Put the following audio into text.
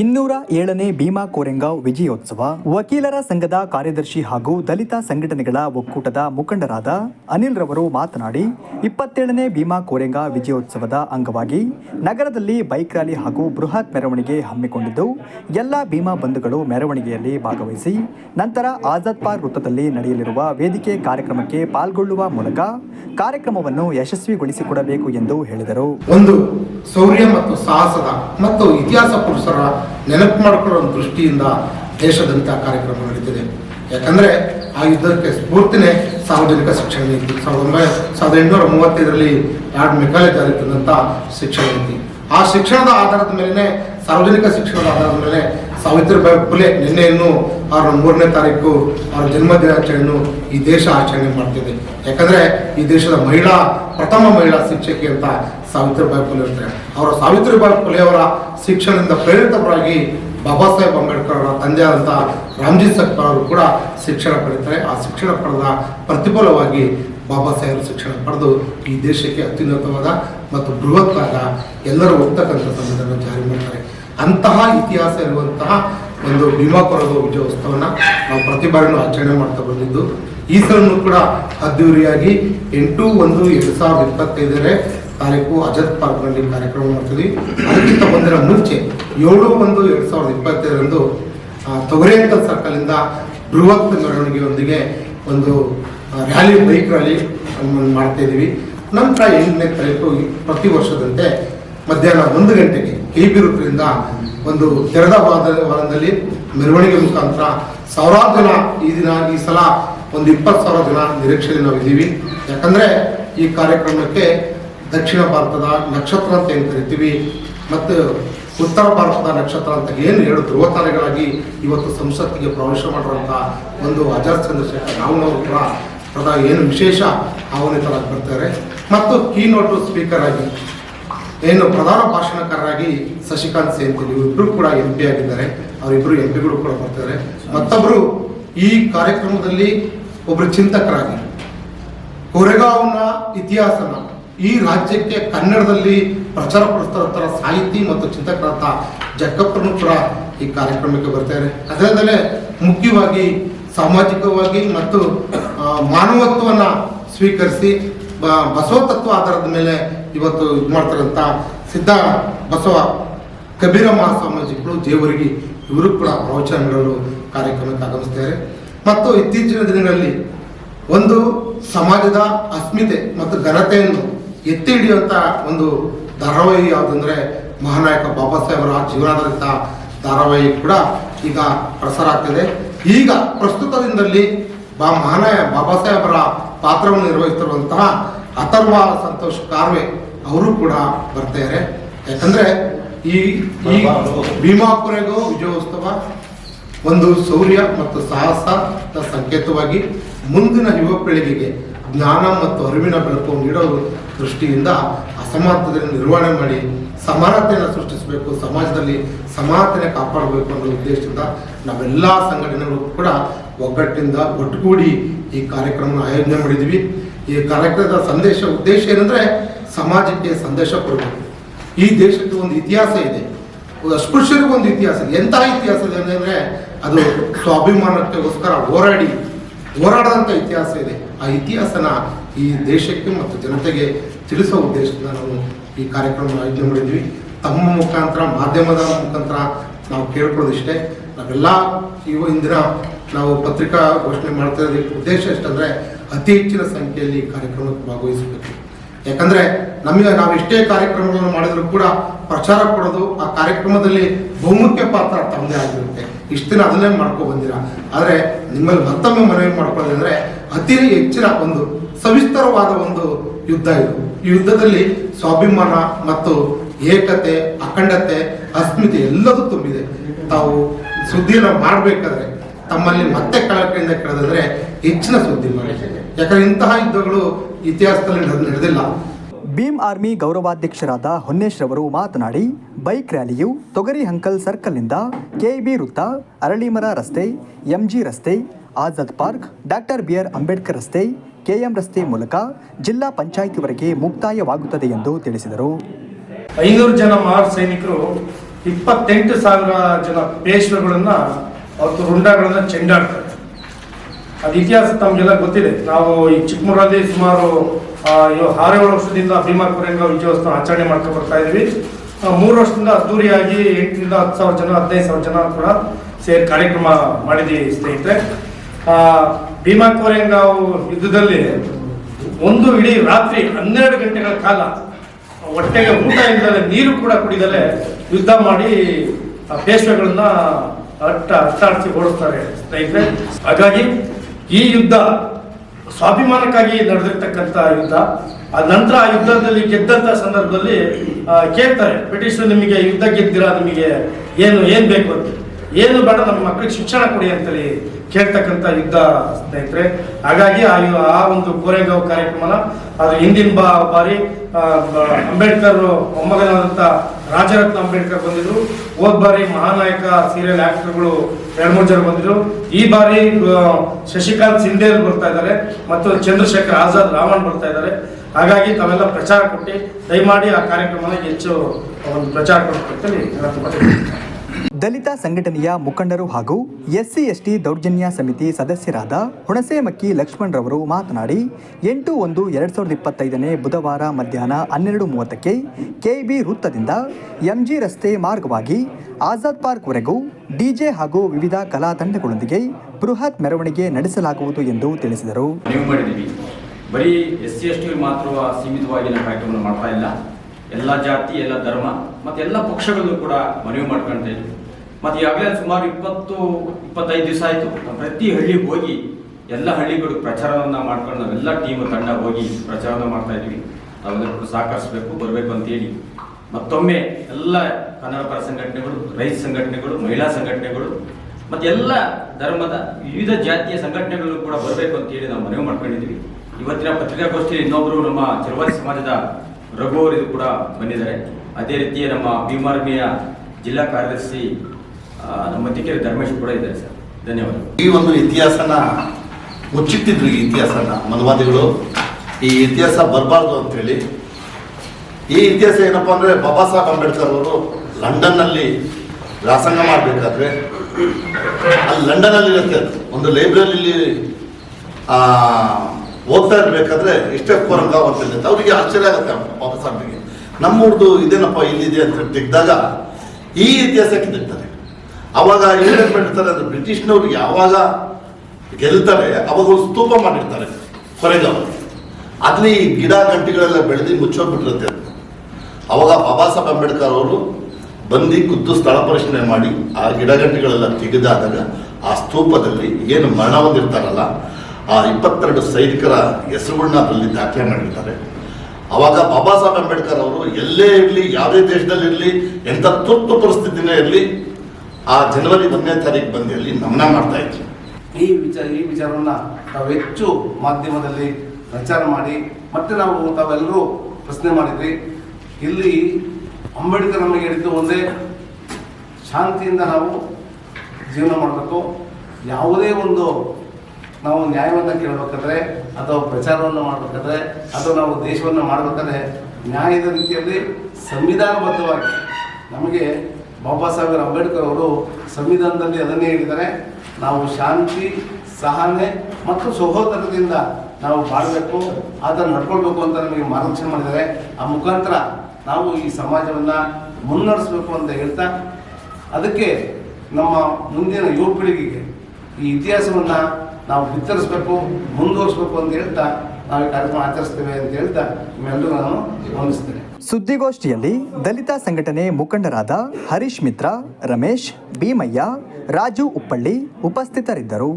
ಇನ್ನೂರ ಏಳನೇ ಭೀಮಾ ಕೋರೆಂಗಾವ್ ವಿಜಯೋತ್ಸವ. ವಕೀಲರ ಸಂಘದ ಕಾರ್ಯದರ್ಶಿ ಹಾಗೂ ದಲಿತ ಸಂಘಟನೆಗಳ ಒಕ್ಕೂಟದ ಮುಖಂಡರಾದ ಅನಿಲ್ ರವರು ಮಾತನಾಡಿ, ಇಪ್ಪತ್ತೇಳನೇ ಭೀಮಾ ಕೋರೆಂಗಾ ವಿಜಯೋತ್ಸವದ ಅಂಗವಾಗಿ ನಗರದಲ್ಲಿ ಬೈಕ್ ರ್ಯಾಲಿ ಹಾಗೂ ಬೃಹತ್ ಮೆರವಣಿಗೆ ಹಮ್ಮಿಕೊಂಡಿದ್ದು, ಎಲ್ಲ ಭೀಮಾ ಬಂಧುಗಳು ಮೆರವಣಿಗೆಯಲ್ಲಿ ಭಾಗವಹಿಸಿ, ನಂತರ ಆಜಾದ್ ಪಾರ್ ವೃತ್ತದಲ್ಲಿ ನಡೆಯಲಿರುವ ವೇದಿಕೆ ಕಾರ್ಯಕ್ರಮಕ್ಕೆ ಪಾಲ್ಗೊಳ್ಳುವ ಮೂಲಕ ಕಾರ್ಯಕ್ರಮವನ್ನು ಯಶಸ್ವಿಗೊಳಿಸಿಕೊಡಬೇಕು ಎಂದು ಹೇಳಿದರು. ಒಂದು ಶೌರ್ಯ ಮತ್ತು ಸಾಹಸದ ಮತ್ತು ಇತಿಹಾಸ ಪುರುಷರ ನೆನಪು ಮಾಡಿಕೊಳ್ಳೋ ದೃಷ್ಟಿಯಿಂದ ದೇಶದಂತ ಕಾರ್ಯಕ್ರಮ ನಡೀತಿದೆ. ಯಾಕಂದ್ರೆ ಆ ಯುದ್ಧಕ್ಕೆ ಸ್ಫೂರ್ತಿನೇ ಸಾರ್ವಜನಿಕ ಶಿಕ್ಷಣ ನೀತಿ. ಸಾವಿರದ ಒಂಬೈನೂರ ಸಾವಿರದ ಎಂಟುನೂರ ಮೂವತ್ತೈದರಲ್ಲಿ ಲಾರ್ಡ್ ಮೆಕಾಲೆ ಜಾರಿ ತಂದಂತ ಶಿಕ್ಷಣ ನೀತಿ. ಆ ಶಿಕ್ಷಣದ ಆಧಾರದ ಮೇಲೆ ಸಾರ್ವಜನಿಕ ಶಿಕ್ಷಣದ ಆಧಾರದ ಮೇಲೆ ಸಾವಿತ್ರಿಬಾಯಿ ಫುಲೆ ನಿನ್ನೆಯನ್ನು ಅವರ ಮೂರನೇ ತಾರೀಕು, ಅವರ ಜನ್ಮ ದಿನಾಚರಣೆಯನ್ನು ಈ ದೇಶ ಆಚರಣೆ ಮಾಡ್ತಿದೆ. ಯಾಕಂದ್ರೆ ಈ ದೇಶದ ಮಹಿಳಾ, ಪ್ರಥಮ ಮಹಿಳಾ ಶಿಕ್ಷಕಿ ಅಂತ ಸಾವಿತ್ರಿಬಾಯಿ ಫುಲೆ ಅಷ್ಟೇ ಅವರ ಸಾವಿತ್ರಿಬಾಯಿ ಫುಲೆ ಅವರ ಶಿಕ್ಷಣದಿಂದ ಪ್ರೇರಿತವಾಗಿ ಬಾಬಾ ಸಾಹೇಬ್ ಅಂಬೇಡ್ಕರ್ ಅವರ ತಂದೆ ಅಂತ ರಾಮ್ಜಿ ಸಕ್ಕರ್ ಅವರು ಕೂಡ ಶಿಕ್ಷಣ ಪಡೀತಾರೆ ಆ ಶಿಕ್ಷಣ ಪಡೆದ ಪ್ರತಿಫಲವಾಗಿ ಬಾಬಾ ಸಾಹೇಬ್ ಶಿಕ್ಷಣ ಪಡೆದು ಈ ದೇಶಕ್ಕೆ ಅತ್ಯುನ್ನತವಾದ ಮತ್ತು ಬೃಹತ್ತಾದ ಎಲ್ಲರೂ ಒಪ್ತಕ್ಕಂಥ ಸಂಬಂಧವನ್ನು ಜಾರಿ ಮಾಡ್ತಾರೆ. ಅಂತಹ ಇತಿಹಾಸ ಇರುವಂತಹ ಒಂದು ಭೀಮಾ ಕೊರಗೋ ವಿಜಯೋತ್ಸವನ ನಾವು ಪ್ರತಿ ಬಾರಿನೂ ಆಚರಣೆ ಮಾಡ್ತಾ ಬಂದಿದ್ದು. ಈ ಸಲನೂ ಕೂಡ ಅದ್ದೂರಿಯಾಗಿ ಎಂಟು ಒಂದು ಎರಡು ಸಾವಿರದ ಇಪ್ಪತ್ತೈದರ ತಾರೀಕು ಅಜತ್ ಪಾರ್ಕ್ನಲ್ಲಿ ಕಾರ್ಯಕ್ರಮ ಮಾಡ್ತೀವಿ. ಅದಕ್ಕಿಂತ ಒಂದರ ಮುಂಚೆ ಏಳು ಒಂದು ಎರಡು ಸಾವಿರದ ಇಪ್ಪತ್ತೈದರಂದು ತೊಗರಿ ತೊಗರಿಯಂಕಲ್ ಸರ್ಕಲಿಂದ ಬೃಹತ್ ಮೆರವಣಿಗೆಯೊಂದಿಗೆ ಒಂದು ರ್ಯಾಲಿ, ಬೈಕ್ ರ್ಯಾಲಿ ಮಾಡ್ತಾ ಇದ್ದೀವಿ. ನಂತರ ಎಂಟನೇ ತಾರೀಕು ಪ್ರತಿ ವರ್ಷದಂತೆ ಮಧ್ಯಾಹ್ನ ಒಂದು ಗಂಟೆಗೆ ಕೆ ಬಿ ವೃತ್ತದಿಂದ ಒಂದು ತೆರೆದ ವಾರದಲ್ಲಿ ಮೆರವಣಿಗೆ ಮುಖಾಂತರ ಸಾವಿರಾರು ಜನ ಈ ದಿನ, ಈ ಸಲ ಒಂದು ಇಪ್ಪತ್ತು ಸಾವಿರ ಜನ ನಿರೀಕ್ಷೆಯಲ್ಲಿ ನಾವು ಇದ್ದೀವಿ ಯಾಕಂದರೆ ಈ ಕಾರ್ಯಕ್ರಮಕ್ಕೆ ದಕ್ಷಿಣ ಭಾರತದ ನಕ್ಷತ್ರ ಅಂತ ಏನು ಕರಿತೀವಿ, ಮತ್ತು ಉತ್ತರ ಭಾರತದ ನಕ್ಷತ್ರ ಅಂತ ಏನು ಎರಡು ಧ್ರುವತಾರೆಗಳಾಗಿ ಇವತ್ತು ಸಂಸತ್ತಿಗೆ ಪ್ರವೇಶ ಮಾಡಿರುವಂಥ ಒಂದು ಅಜರ್ ಚಂದ್ರಶೇಖರ್ ರಾವ್ನವರು ಕೂಡ ಪ್ರಧಾನ ಏನು ವಿಶೇಷ ಆಹ್ವಾನಿತರಾಗಿ ಬರ್ತಾರೆ. ಮತ್ತು ಕೀನೋಟು ಸ್ಪೀಕರ್ ಆಗಿ, ಏನು ಪ್ರಧಾನ ಭಾಷಣಕಾರರಾಗಿ ಶಶಿಕಾಂತ್ ಸೇಂತಿಲ್ ಇವರಿಬ್ಬರು ಕೂಡ ಎಂ ಪಿ ಆಗಿದ್ದಾರೆ. ಅವರಿಬ್ಬರು ಎಂ ಪಿಗಳು ಕೂಡ ಬರ್ತಾರೆ. ಮತ್ತೊಬ್ಬರು ಈ ಕಾರ್ಯಕ್ರಮದಲ್ಲಿ ಒಬ್ಬರು ಚಿಂತಕರಾಗಿ, ಕೊರೆಗಾವ್ನ ಇತಿಹಾಸನ ಈ ರಾಜ್ಯಕ್ಕೆ ಕನ್ನಡದಲ್ಲಿ ಪ್ರಚಾರ ಪಡಿಸ್ತಾರ ಸಾಹಿತಿ ಮತ್ತು ಚಿಂತಕರಂತ ಜಕ್ಕಪ್ಪನು ಕೂಡ ಈ ಕಾರ್ಯಕ್ರಮಕ್ಕೆ ಬರ್ತಾರೆ. ಅದರಿಂದಲೇ ಮುಖ್ಯವಾಗಿ ಸಾಮಾಜಿಕವಾಗಿ ಮತ್ತು ಮಾನವತ್ವವನ್ನು ಸ್ವೀಕರಿಸಿ ಬಸವ ತತ್ವ ಆಧಾರದ ಮೇಲೆ ಇವತ್ತು ಇದು ಮಾಡ್ತಾರಂತ ಸಿದ್ಧ ಬಸವ ಕಬೀರ ಮಹಾಸ್ವಾಮೀಜಿಗಳು ದೇವರಿಗೆ ಇವರು ಕೂಡ ಪ್ರವಚನ ನೀಡಲು ಕಾರ್ಯಕ್ರಮಕ್ಕೆ ಆಗಮಿಸ್ತಾರೆ. ಮತ್ತು ಇತ್ತೀಚಿನ ದಿನಗಳಲ್ಲಿ ಒಂದು ಸಮಾಜದ ಅಸ್ಮಿತೆ ಮತ್ತು ಘನತೆಯನ್ನು ಎತ್ತಿ ಹಿಡಿಯುವಂತ ಒಂದು ಧಾರಾವಾಹಿ ಯಾವುದಂದ್ರೆ ಮಹಾನಾಯಕ ಬಾಬಾ ಸಾಹೇಬರ ಜೀವನಾಧಾರಿತ ಧಾರಾವಾಹಿ ಕೂಡ ಈಗ ಪ್ರಸಾರ ಆಗ್ತದೆ. ಈಗ ಪ್ರಸ್ತುತ ದಿನದಲ್ಲಿ ಬಾ ಮಹಾನಾಯ ಬಾಬಾ ಸಾಹೇಬರ ಪಾತ್ರವನ್ನು ನಿರ್ವಹಿಸಿರುವಂತಹ ಅಥರ್ವ ಸಂತೋಷ್ ಕಾರ್ವೆ ಅವರು ಕೂಡ ಬರ್ತಾರೆ ಯಾಕಂದ್ರೆ ಈ ಈ ಭೀಮಾಪುರೆಗೋ ವಿಜಯೋತ್ಸವ ಒಂದು ಶೌರ್ಯ ಮತ್ತು ಸಾಹಸದ ಸಂಕೇತವಾಗಿ ಮುಂದಿನ ಯುವ ಪೀಳಿಗೆಗೆ ಜ್ಞಾನ ಮತ್ತು ಅರಿವಿನ ಬೆಳಕು ನೀಡೋ ದೃಷ್ಟಿಯಿಂದ ಅಸಮಾನತೆಯನ್ನು ನಿರ್ವಹಣೆ ಮಾಡಿ ಸಮಾನತೆಯನ್ನು ಸೃಷ್ಟಿಸಬೇಕು, ಸಮಾಜದಲ್ಲಿ ಸಮಾನತೆಯನ್ನು ಕಾಪಾಡಬೇಕು ಅನ್ನೋ ಉದ್ದೇಶದಿಂದ ನಾವೆಲ್ಲ ಸಂಘಟನೆಗಳು ಕೂಡ ಒಗ್ಗಟ್ಟಿನಿಂದ ಒಟ್ಟುಗೂಡಿ ಈ ಕಾರ್ಯಕ್ರಮನ ಆಯೋಜನೆ ಮಾಡಿದ್ವಿ ಈ ಕಾರ್ಯಕ್ರಮದ ಸಂದೇಶ, ಉದ್ದೇಶ ಏನಂದ್ರೆ ಸಮಾಜಕ್ಕೆ ಸಂದೇಶ ಕೊಡಬೇಕು. ಈ ದೇಶಕ್ಕೆ ಒಂದು ಇತಿಹಾಸ ಇದೆ. ಅಸ್ಪೃಶ್ಯರಿಗೂ ಒಂದು ಇತಿಹಾಸ ಇದೆ. ಎಂತಹ ಇತಿಹಾಸ ಇದೆ ಅಂದ್ರೆ ಅದು ಸ್ವಾಭಿಮಾನಕ್ಕೋಸ್ಕರ ಹೋರಾಡಿ, ಹೋರಾಡದಂಥ ಇತಿಹಾಸ ಇದೆ. ಆ ಇತಿಹಾಸನ ಈ ದೇಶಕ್ಕೆ ಮತ್ತು ಜನತೆಗೆ ತಿಳಿಸೋ ಉದ್ದೇಶದಿಂದ ನಾವು ಈ ಕಾರ್ಯಕ್ರಮ ಆಯೋಜನೆ ಮಾಡಿದ್ವಿ. ತಮ್ಮ ಮುಖಾಂತರ, ಮಾಧ್ಯಮದ ಮುಖಾಂತರ ನಾವು ಕೇಳ್ಕೊಳ್ಳೋದಿಷ್ಟೇ. ನಾವೆಲ್ಲ ಇವ ಇಂದಿನ ನಾವು ಪತ್ರಿಕಾ ಘೋಷಣೆ ಮಾಡ್ತಾ ಇರೋದಕ್ಕೆ ಉದ್ದೇಶ ಎಷ್ಟಂದ್ರೆ ಅತಿ ಹೆಚ್ಚಿನ ಸಂಖ್ಯೆಯಲ್ಲಿ ಕಾರ್ಯಕ್ರಮಕ್ಕೆ ಭಾಗವಹಿಸಬೇಕು. ಯಾಕಂದ್ರೆ ನಮಗೆ ನಾವು ಎಷ್ಟೇ ಕಾರ್ಯಕ್ರಮಗಳನ್ನು ಮಾಡಿದ್ರು ಕೂಡ ಪ್ರಚಾರ ಕೊಡೋದು ಆ ಕಾರ್ಯಕ್ರಮದಲ್ಲಿ ಬಹುಮುಖ್ಯ ಪಾತ್ರ ತಮ್ಮದೇ ಆಗಿರುತ್ತೆ. ಇಷ್ಟು ದಿನ ಅದನ್ನೇ ಮಾಡ್ಕೊ ಬಂದಿರ. ಆದರೆ ನಿಮ್ಮಲ್ಲಿ ಮತ್ತೊಮ್ಮೆ ಮನವಿ ಮಾಡ್ಕೊಳ್ಳೋದಂದ್ರೆ ಅತಿ ಹೆಚ್ಚಿನ ಒಂದು ಸವಿಸ್ತರವಾದ ಒಂದು ಯುದ್ಧ ಇದು. ಈ ಯುದ್ಧದಲ್ಲಿ ಸ್ವಾಭಿಮಾನ ಮತ್ತು ಏಕತೆ, ಅಖಂಡತೆ, ಅಸ್ಮಿತೆ ಎಲ್ಲದೂ ತುಂಬಿದೆ. ತಾವು ಸುದ್ದಿನ ಮಾಡಬೇಕಾದ್ರೆ ತಮ್ಮಲ್ಲಿ ಮತ್ತೆ ಕಳಕಳಿಯಿಂದ ಕಳೆದ್ರೆ ಹೆಚ್ಚಿನ ಸುದ್ದಿ ಮಾಡಿ ಯಾಕಂದ್ರೆ ಇಂತಹ ಯುದ್ಧಗಳು ಇತಿಹಾಸದಲ್ಲಿ ನಡೆದಿಲ್ಲ. ಭೀಮ್ ಆರ್ಮಿ ಗೌರವಾಧ್ಯಕ್ಷರಾದ ಹೊನ್ನೇಶ್ ರವರು ಮಾತನಾಡಿ, ಬೈಕ್ ರ್ಯಾಲಿಯು ತೊಗರಿ ಹಂಕಲ್ ಸರ್ಕಲ್ನಿಂದ ಕೆಬಿ ವೃತ್ತ, ಅರಳಿಮರ ರಸ್ತೆ, ಎಂಜಿ ರಸ್ತೆ Azad park, doctor BR Ambedkar ರಸ್ತೆ, ಕೆಎಂ ರಸ್ತೆ ಮೂಲಕ ಜಿಲ್ಲಾ ಪಂಚಾಯಿತಿವರೆಗೆ ಮುಕ್ತಾಯವಾಗುತ್ತದೆ ಎಂದು ತಿಳಿಸಿದರು. ಐನೂರು ಜನ ಮಾರ್ ಸೈನಿಕರು ಇಪ್ಪತ್ತೆಂಟು ಸಾವಿರ ಜನ ಪೇಶ್ವೆಗಳನ್ನ ಅವತ್ತು ರುಂಡಗಳನ್ನ ಚೆಂಡಾಡ್ತಾರೆ. ಅದು ಇತಿಹಾಸ ತಮಗೆಲ್ಲ ಗೊತ್ತಿದೆ. ನಾವು ಈ ಚಿಕ್ಕಮೂರಲ್ಲಿ ಸುಮಾರು ಆರೇಳು ವರ್ಷದಿಂದ ಭೀಮಾ ವಿಜಯೋತ್ಸವ ಆಚರಣೆ ಮಾಡ್ಕೊಂಡು ಬರ್ತಾ ಇದ್ವಿ. ಮೂರು ವರ್ಷದಿಂದ ಅದ್ದೂರಿಯಾಗಿ ಎಂಟರಿಂದ ಹತ್ತು ಸಾವಿರ ಜನ, ಹದಿನೈದು ಸಾವಿರ ಜನ ಕೂಡ ಸೇರಿ ಕಾರ್ಯಕ್ರಮ ಮಾಡಿದ್ವಿ ಸ್ನೇಹಿತರೆ. ಭೀಮಾ ಕೋರೆಂಗಾವ್ ಯುದ್ಧದಲ್ಲಿ ಒಂದು ಇಡೀ ರಾತ್ರಿ ಹನ್ನೆರಡು ಗಂಟೆಗಳ ಕಾಲ ಹೊಟ್ಟೆಗೆ ಊಟ ಇಲ್ಲದೆ ನೀರು ಕೂಡ ಕುಡಿದಲೆ ಯುದ್ಧ ಮಾಡಿ ಪೇಶ್ವೆಗಳನ್ನ ಅಟ್ಟ ಅಟ್ಟಾಡಿಸಿ ಓಡಿಸ್ತಾರೆ ಸ್ನೇಹಿತರೆ. ಹಾಗಾಗಿ ಈ ಯುದ್ಧ ಸ್ವಾಭಿಮಾನಕ್ಕಾಗಿ ನಡೆದಿರ್ತಕ್ಕಂಥ ಯುದ್ಧ. ಆ ನಂತರ ಆ ಯುದ್ಧದಲ್ಲಿ ಗೆದ್ದಂತ ಸಂದರ್ಭದಲ್ಲಿ ಕೇಳ್ತಾರೆ ಬ್ರಿಟಿಷರು ನಿಮಗೆ ಯುದ್ಧ ಗೆದ್ದಿರ? ನಿಮಗೆ ಏನು, ಏನ್ ಬೇಕು? ಅಂತ. ಏನು ಬೇಡ, ನಮ್ಮ ಮಕ್ಕಳಿಗೆ ಶಿಕ್ಷಣ ಕೊಡಿ ಅಂತೇಳಿ ಕೇಳ್ತಕ್ಕಂಥ ಯುದ್ಧ ಸ್ನೇಹಿತರೆ, ಹಾಗಾಗಿ ಆ ಆ ಒಂದು ಕೋರೆಗಾಂವ್ ಕಾರ್ಯಕ್ರಮನ ಅದು ಹಿಂದಿನ ಬಾ ಬಾರಿ ಅಂಬೇಡ್ಕರ್ ಮೊಮ್ಮಗನಾದಂಥ ರಾಜರತ್ನ ಅಂಬೇಡ್ಕರ್ ಬಂದಿದ್ರು. ಹೋದ್ ಬಾರಿ ಮಹಾನಾಯಕ ಸೀರಿಯಲ್ ಆಕ್ಟರ್ಗಳು ಎರಡು ಮೂರು ಜನ ಬಂದಿದ್ರು. ಈ ಬಾರಿ ಶಶಿಕಾಂತ್ ಸಿಂಧೇಲ್ ಬರ್ತಾ ಇದ್ದಾರೆ ಮತ್ತು ಚಂದ್ರಶೇಖರ್ ಆಜಾದ್ ರಾಮನ್ ಬರ್ತಾ ಇದ್ದಾರೆ. ಹಾಗಾಗಿ ತಾವೆಲ್ಲ ಪ್ರಚಾರ ಕೊಟ್ಟು, ದಯಮಾಡಿ ಆ ಕಾರ್ಯಕ್ರಮನ ಹೆಚ್ಚು ಒಂದು ಪ್ರಚಾರ ಕೊಡ್ತೀನಿ. ದಲಿತ ಸಂಘಟನೆಯ ಮುಖಂಡರು ಹಾಗೂ ಎಸ್ಸಿ ಎಸ್ಟಿ ದೌರ್ಜನ್ಯ ಸಮಿತಿ ಸದಸ್ಯರಾದ ಹುಣಸೇಮಕ್ಕಿ ಲಕ್ಷ್ಮಣರವರು ಮಾತನಾಡಿ, ಎಂಟು ಒಂದು ಎರಡ್ ಸಾವಿರದ ಇಪ್ಪತ್ತೈದನೇ ಬುಧವಾರ ಮಧ್ಯಾಹ್ನ ಹನ್ನೆರಡು ಮೂವತ್ತಕ್ಕೆ ಕೆಬಿ ವೃತ್ತದಿಂದ ಎಂಜಿ ರಸ್ತೆ ಮಾರ್ಗವಾಗಿ ಆಜಾದ್ ಪಾರ್ಕ್ವರೆಗೂ ಡಿಜೆ ಹಾಗೂ ವಿವಿಧ ಕಲಾ ತಂಡಗಳೊಂದಿಗೆ ಬೃಹತ್ ಮೆರವಣಿಗೆ ನಡೆಸಲಾಗುವುದು ಎಂದು ತಿಳಿಸಿದರು. ಬರೀ ಎಸ್ ಸಿ ಎಸ್ ಟಿ ಮಾತ್ರ ಸೀಮಿತವಾಗಿ ನಾವು ಕಾರ್ಯಕ್ರಮ ಮಾಡ್ತಾ ಇಲ್ಲ. ಎಲ್ಲ ಜಾತಿ, ಎಲ್ಲ ಧರ್ಮ, ಮತ್ತೆ ಎಲ್ಲ ಪಕ್ಷಗಳಲ್ಲೂ ಕೂಡ ಮನವಿ ಮಾಡ್ಕೊಳ್ತಾ ಇದ್ವಿ. ಮತ್ತು ಈಗಾಗಲೇ ಸುಮಾರು ಇಪ್ಪತ್ತು, ಇಪ್ಪತ್ತೈದು ದಿವಸ ಆಯಿತು. ಪ್ರತಿ ಹಳ್ಳಿ ಹೋಗಿ ಎಲ್ಲ ಹಳ್ಳಿಗಳು ಪ್ರಚಾರವನ್ನು ಮಾಡ್ಕೊಂಡು ನಾವೆಲ್ಲ ಟೀಮ್ ತಂಡ ಹೋಗಿ ಪ್ರಚಾರವನ್ನು ಮಾಡ್ತಾ ಇದ್ವಿ. ನಾವೆಲ್ಲರೂ ಸಹಕರಿಸಬೇಕು, ಬರಬೇಕು ಅಂತೇಳಿ ಮತ್ತೊಮ್ಮೆ ಎಲ್ಲ ಕನ್ನಡ ಪರ ಸಂಘಟನೆಗಳು, ರೈತ ಸಂಘಟನೆಗಳು, ಮಹಿಳಾ ಸಂಘಟನೆಗಳು, ಮತ್ತೆ ಎಲ್ಲ ಧರ್ಮದ ವಿವಿಧ ಜಾತಿಯ ಸಂಘಟನೆಗಳು ಕೂಡ ಬರಬೇಕು ಅಂತ ಹೇಳಿ ನಾವು ಮನವಿ ಮಾಡ್ಕೊಂಡಿದ್ವಿ. ಇವತ್ತಿನ ಪತ್ರಿಕಾಗೋಷ್ಠಿಯಲ್ಲಿ ಇನ್ನೊಬ್ರು ನಮ್ಮ ಚಿರವಾದಿ ಸಮಾಜದ ರಘು ಅವರಿಗೂ ಕೂಡ ಬಂದಿದ್ದಾರೆ. ಅದೇ ರೀತಿ ನಮ್ಮ ಭೀಮಾರ್ಮಿಯ ಜಿಲ್ಲಾ ಕಾರ್ಯದರ್ಶಿ ನಮ್ಮ ತಿಕ್ಕೇರಿ ಧರ್ಮೇಶ್ ಕೂಡ ಇದ್ದಾರೆ ಸರ್. ಧನ್ಯವಾದ ಈ ಒಂದು ಇತಿಹಾಸನ ಮುಚ್ಚಿಟ್ಟಿದ್ರು ಈ ಇತಿಹಾಸನ ಮನವಾದಿಗಳು. ಈ ಇತಿಹಾಸ ಬರಬಾರ್ದು ಅಂತೇಳಿ. ಈ ಇತಿಹಾಸ ಏನಪ್ಪ ಅಂದರೆ ಬಾಬಾ ಸಾಹೇಬ್ ಅಂಬೇಡ್ಕರ್ ಅವರು ಲಂಡನ್ನಲ್ಲಿ ವ್ಯಾಸಂಗ ಮಾಡಬೇಕಾದ್ರೆ, ಅಲ್ಲಿ ಲಂಡನ್ನಲ್ಲಿ ಇರುತ್ತೆ. ಒಂದು ಲೈಬ್ರರಿಲಿ ಓದ್ತಾ ಇರ್ಬೇಕಾದ್ರೆ ಇಷ್ಟೇ ಕೋರಂಗ ಅಂತ ಅವರಿಗೆ ಆಶ್ಚರ್ಯ ಆಗುತ್ತೆ ವಾಪಸ್ ಸಾಹೇಬ್ರಿಗೆ ನಮ್ಮೂರ್ದು ಇದೇನಪ್ಪ ಇಲ್ಲಿದೆ ಅಂತ ತೆಗೆದಾಗ ಈ ಇತಿಹಾಸಕ್ಕೆ ತೆಗ್ತಾರೆ. ಅವಾಗ ಏನೇನು ಮಾಡಿರ್ತಾರೆ ಅಂದ್ರೆ ಬ್ರಿಟಿಷ್ನವ್ರು ಯಾವಾಗ ಗೆಲ್ತಾರೆ, ಅವಾಗ ಸ್ತೂಪ ಮಾಡಿರ್ತಾರೆ ಕೊರೆಗಾಂವ್ ಅಲ್ಲಿ ಗಿಡ ಗಂಟೆಗಳೆಲ್ಲ ಬೆಳೆದು ಮುಚ್ಚೋಗ್ಬಿಟ್ಟಿರುತ್ತೆ ಅಂತ. ಅವಾಗ ಬಾಬಾ ಸಾಹೇಬ್ ಅಂಬೇಡ್ಕರ್ ಅವರು ಬಂದು ಖುದ್ದು ಸ್ಥಳ ಪರಿಶೀಲನೆ ಮಾಡಿ ಆ ಗಿಡ ಗಂಟೆಗಳೆಲ್ಲ ತೆಗೆದಾದಾಗ ಆ ಸ್ತೂಪದಲ್ಲಿ ಏನು ಮರಣ ಹೊಂದಿರ್ತಾರಲ್ಲ ಆ ಇಪ್ಪತ್ತೆರಡು ಸೈನಿಕರ ಹೆಸರುಗಳನ್ನ ಅದರಲ್ಲಿ ದಾಖಲೆ ಮಾಡಿರ್ತಾರೆ ಅವಾಗ ಬಾಬಾ ಸಾಹೇಬ್ ಅಂಬೇಡ್ಕರ್ ಅವರು ಎಲ್ಲೇ ಇರಲಿ, ಯಾವುದೇ ದೇಶದಲ್ಲಿರಲಿ ಎಂಥ ತುರ್ತು ಪರಿಸ್ಥಿತಿನೇ ಇರಲಿ, ಆ ಜನವರಿ ಒಂದನೇ ತಾರೀಕು ಬಂದು ಅಲ್ಲಿ ನಮನ ಮಾಡ್ತಾ ಇದ್ರು. ಈ ವಿಚಾರ ಈ ವಿಚಾರವನ್ನ ನಾವು ಹೆಚ್ಚು ಮಾಧ್ಯಮದಲ್ಲಿ ಪ್ರಚಾರ ಮಾಡಿ, ಮತ್ತೆ ನಾವು ತಾವೆಲ್ಲರೂ ಪ್ರಶ್ನೆ ಮಾಡಿದ್ವಿ. ಇಲ್ಲಿ ಅಂಬೇಡ್ಕರ್ ನಮಗೆ ಹೇಳಿದ್ದು ಒಂದೇ, ಶಾಂತಿಯಿಂದ ನಾವು ಜೀವನ ಮಾಡಬೇಕು. ಯಾವುದೇ ಒಂದು ನಾವು ನ್ಯಾಯವನ್ನು ಕೇಳಬೇಕಾದ್ರೆ ಅಥವಾ ಪ್ರಚಾರವನ್ನು ಮಾಡಬೇಕಾದ್ರೆ ಅಥವಾ ನಾವು ದೇಶವನ್ನು ಮಾಡಬೇಕಾದ್ರೆ ನ್ಯಾಯದ ರೀತಿಯಲ್ಲಿ ಸಂವಿಧಾನಬದ್ಧವಾಗಿ ನಮಗೆ ಬಾಬಾ ಸಾಹೇಬ್ ಅಂಬೇಡ್ಕರ್ ಅವರು ಸಂವಿಧಾನದಲ್ಲಿ ಅದನ್ನೇ ಹೇಳಿದ್ದಾರೆ. ನಾವು ಶಾಂತಿ, ಸಹನೆ ಮತ್ತು ಸಹೋದರದಿಂದ ನಾವು ಬಾಳಬೇಕು, ಅದನ್ನು ನಡ್ಕೊಳ್ಬೇಕು ಅಂತ ನಮಗೆ ಮಾರ್ಗದರ್ಶನ ಮಾಡಿದ್ದಾರೆ. ಆ ಮುಖಾಂತರ ನಾವು ಈ ಸಮಾಜವನ್ನು ಮುನ್ನಡೆಸಬೇಕು ಅಂತ ಹೇಳ್ತಾ ಅದಕ್ಕೆ ನಮ್ಮ ಮುಂದಿನ ಯುವ ಪೀಳಿಗೆಗೆ ಈ ಇತಿಹಾಸವನ್ನು ನಾವು ಬಿತ್ತರಿಸಬೇಕು, ಮುಂದುವರಿಸಬೇಕು ಅಂತ ಹೇಳ್ತಾ, ನಾವು ಈ ಕಾರ್ಯಕ್ರಮ ಆಚರಿಸ್ತೇವೆ ಅಂತ ಹೇಳ್ತಾ ನಿಮ್ಮೆಲ್ಲರೂ ನಾನು ಗಮನಿಸ್ತೇನೆ ಸುದ್ದಿಗೋಷ್ಠಿಯಲ್ಲಿ ದಲಿತ ಸಂಘಟನೆ ಮುಖಂಡರಾದ ಹರೀಶ್ ಮಿತ್ರ, ರಮೇಶ್ ಭೀಮಯ್ಯ, ರಾಜು ಉಪ್ಪಳ್ಳಿ ಉಪಸ್ಥಿತರಿದ್ದರು.